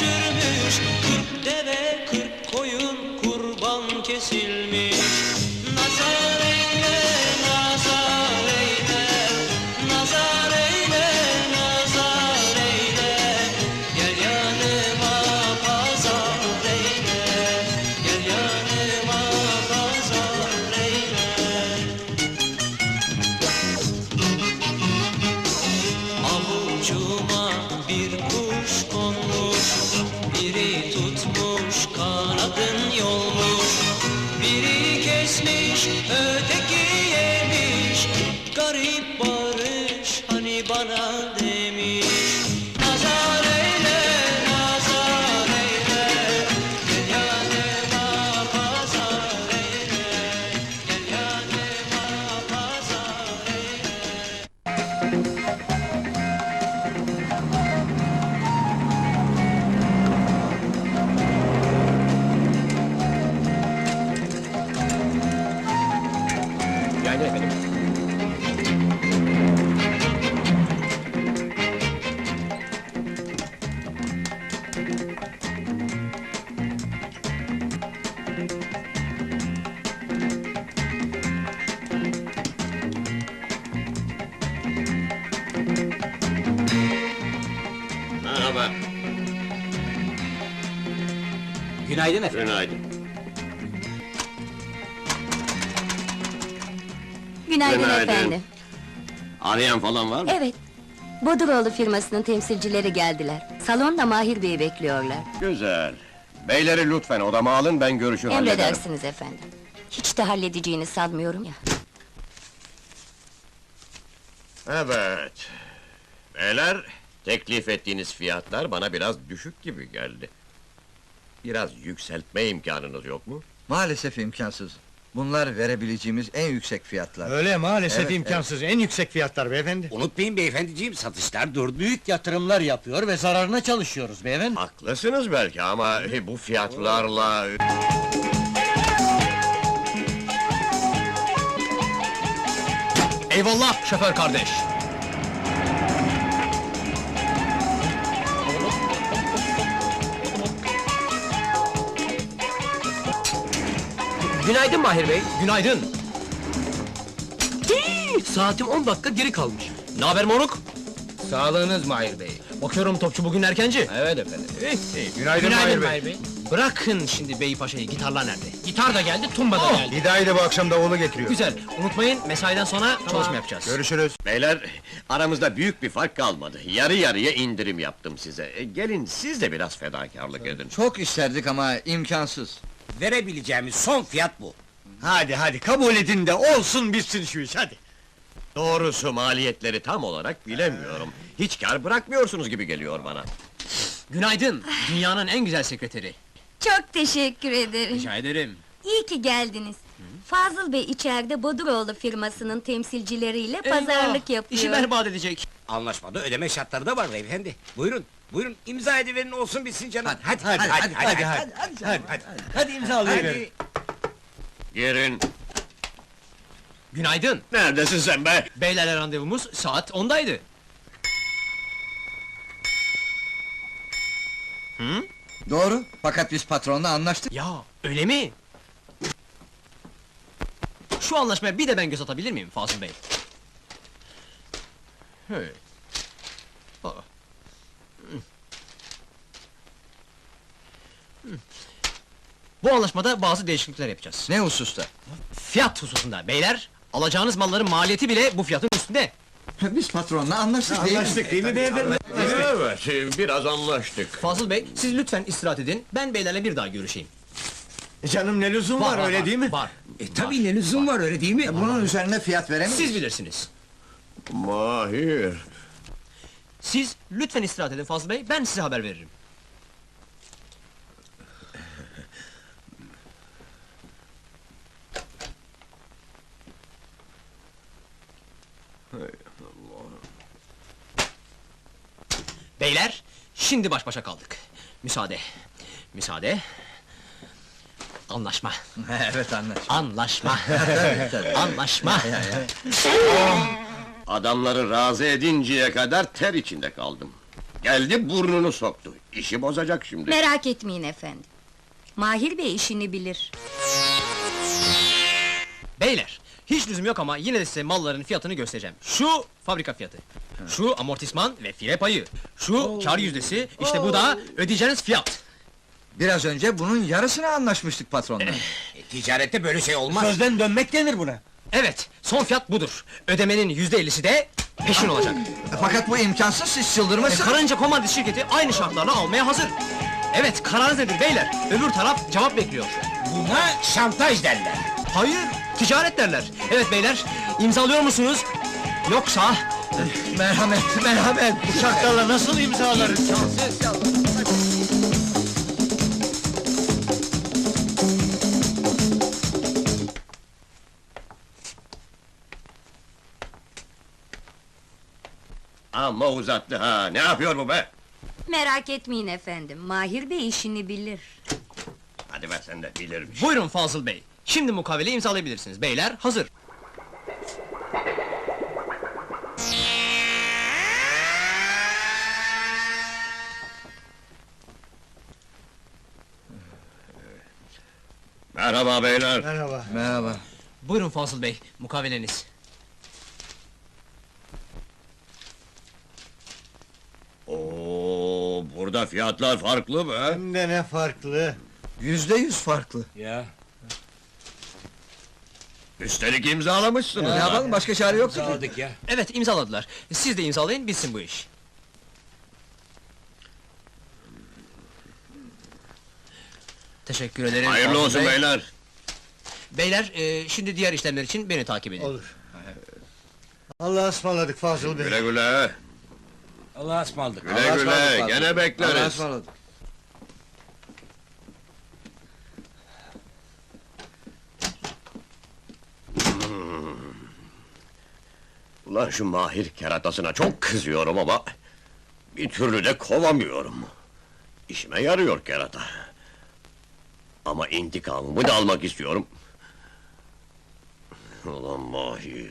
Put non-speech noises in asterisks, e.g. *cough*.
gece sürmüş Kırk deve kırk koyun kurban kesilmiş. Nazar eyle, nazar eyle. Nazar eyle, nazar eyle. Gel yanıma pazar eyle. Gel yanıma pazar eyle. Avucuma bir Merhaba, Günaydın efendim. günaydın. Günaydın, Günaydın. efendim. Arayan falan var mı? Evet. Boduroğlu firmasının temsilcileri geldiler. Salonda Mahir Bey'i bekliyorlar. Güzel. Beyleri lütfen odama alın, ben görüşür hallederim. Emredersiniz efendim. Hiç de halledeceğini sanmıyorum ya. Evet. Beyler, teklif ettiğiniz fiyatlar bana biraz düşük gibi geldi. Biraz yükseltme imkanınız yok mu? Maalesef imkansız. Bunlar verebileceğimiz en yüksek fiyatlar. Öyle maalesef Evet, imkansız. En yüksek fiyatlar beyefendi. Unutmayın beyefendiciğim, satışlar durdu. Büyük yatırımlar yapıyor ve zararına çalışıyoruz beyefendi. Haklısınız belki ama bu fiyatlarla... Eyvallah şoför kardeş. Günaydın Mahir Bey. Günaydın. Hii, Saatim 10 dakika geri kalmış. Ne haber moruk? Sağlığınız Mahir Bey. Bakıyorum topçu bugün erkenci. Evet efendim. Günaydın, Günaydın Mahir Bey. Bırakın şimdi Bey Paşa'yı, gitarlar nerede? Gitar da geldi, tumba da geldi. Hidayet de bu akşam davulu getiriyor. Güzel, unutmayın mesaiden sonra çalışma yapacağız. Görüşürüz. Beyler, aramızda büyük bir fark kalmadı. Yarı yarıya indirim yaptım size. E, gelin siz de biraz fedakarlık edin. Çok isterdik ama imkansız. Verebileceğimiz son fiyat bu. Hadi hadi kabul edin de olsun bitsin şu iş hadi. Doğrusu maliyetleri tam olarak bilemiyorum. Hiç kar bırakmıyorsunuz gibi geliyor bana. Günaydın, dünyanın en güzel sekreteri. Çok teşekkür ederim. Rica ederim. İyi ki geldiniz. Fazıl Bey içeride Boduroğlu firmasının temsilcileriyle pazarlık yapıyor. İşi berbat edecek. Anlaşmada ödeme şartları da var beyefendi. Buyurun, buyurun imza ediverin olsun bitsin canım. Hadi, hadi, hadi, hadi, hadi, hadi, hadi, hadi, hadi, hadi imzalayıverin. Girin. Günaydın. Neredesin sen be? Beylerle randevumuz saat 10'daydı. Doğru. Fakat biz patronla anlaştık. Ya, öyle mi? Şu anlaşmaya bir de ben göz atabilir miyim Fazıl Bey? Hey. Aa. Bu anlaşmada bazı değişiklikler yapacağız. Ne hususta? Fiyat hususunda beyler, alacağınız malların maliyeti bile bu fiyatın üstünde. *laughs* biz patronla anlaştık değil mi? Anlaştık değil mi beyefendi? Evet, e, biraz anlaştık. Fazıl Bey, siz lütfen istirahat edin, ben beylerle bir daha görüşeyim. Canım ne lüzum var, öyle değil mi? Var. E tabii ne lüzum var öyle değil mi? Bunun üzerine fiyat veremeyiz. Siz bilirsiniz. Mahir. Siz lütfen istirahat edin Fazıl Bey, ben size haber veririm. Beyler, şimdi baş başa kaldık. Müsaade. Müsaade. Anlaşma. *laughs* evet anlaş. Anlaşma. *laughs* tabii. Anlaşma. Adamları razı edinceye kadar ter içinde kaldım. Geldi burnunu soktu. İşi bozacak şimdi. Merak etmeyin efendim. Mahir Bey işini bilir. Beyler, hiç lüzum yok ama yine de size malların fiyatını göstereceğim. Şu fabrika fiyatı. Şu amortisman ve fire payı. Şu kar yüzdesi, işte bu da ödeyeceğiniz fiyat. Biraz önce bunun yarısını anlaşmıştık patronla. E, ticarette böyle şey olmaz. Sözden dönmek denir buna. Evet, son fiyat budur. Ödemenin yüzde ellisi de peşin olacak. Fakat bu imkansız, siz E, çıldırmışsınız. Karınca Komandis şirketi aynı şartlarla almaya hazır. Evet, kararınız nedir beyler? Öbür taraf cevap bekliyor. Buna şantaj derler. Hayır, ticaret derler. Evet beyler, imzalıyor musunuz? Yoksa... merhamet, merhamet. Uşaklarla nasıl imzalarız? Ama uzattı ha. Ne yapıyor bu be? Merak etmeyin efendim. Mahir Bey işini bilir. Hadi ver sen de bilirmiş. Buyurun Fazıl Bey. Şimdi mukavele imzalayabilirsiniz. Beyler hazır. Merhaba beyler. Merhaba. Merhaba. Buyurun Fazıl Bey, mukaveleniz. Oo, burada fiyatlar farklı be. Hem de ne farklı. Yüzde yüz farklı. Ya. Üstelik imzalamışsınız. Ne yapalım, başka çare yok ki. Sağladık ya. Evet, imzaladılar. Siz de imzalayın, bitsin bu iş. Teşekkür ederim. Hayırlı Fazıl olsun Bey. beyler. Beyler, e, şimdi diğer işlemler için beni takip edin. Olur. Allah'a ısmarladık Fazıl Bey. Güle güle. Allah'a ısmarladık. Güle güle. Gene Allah'a bekleriz. ısmarladık. Ulan şu mahir keratasına çok kızıyorum ama... ...bir türlü de kovamıyorum. İşime yarıyor kerata. Ama intikamımı da almak istiyorum. Ulan mahir...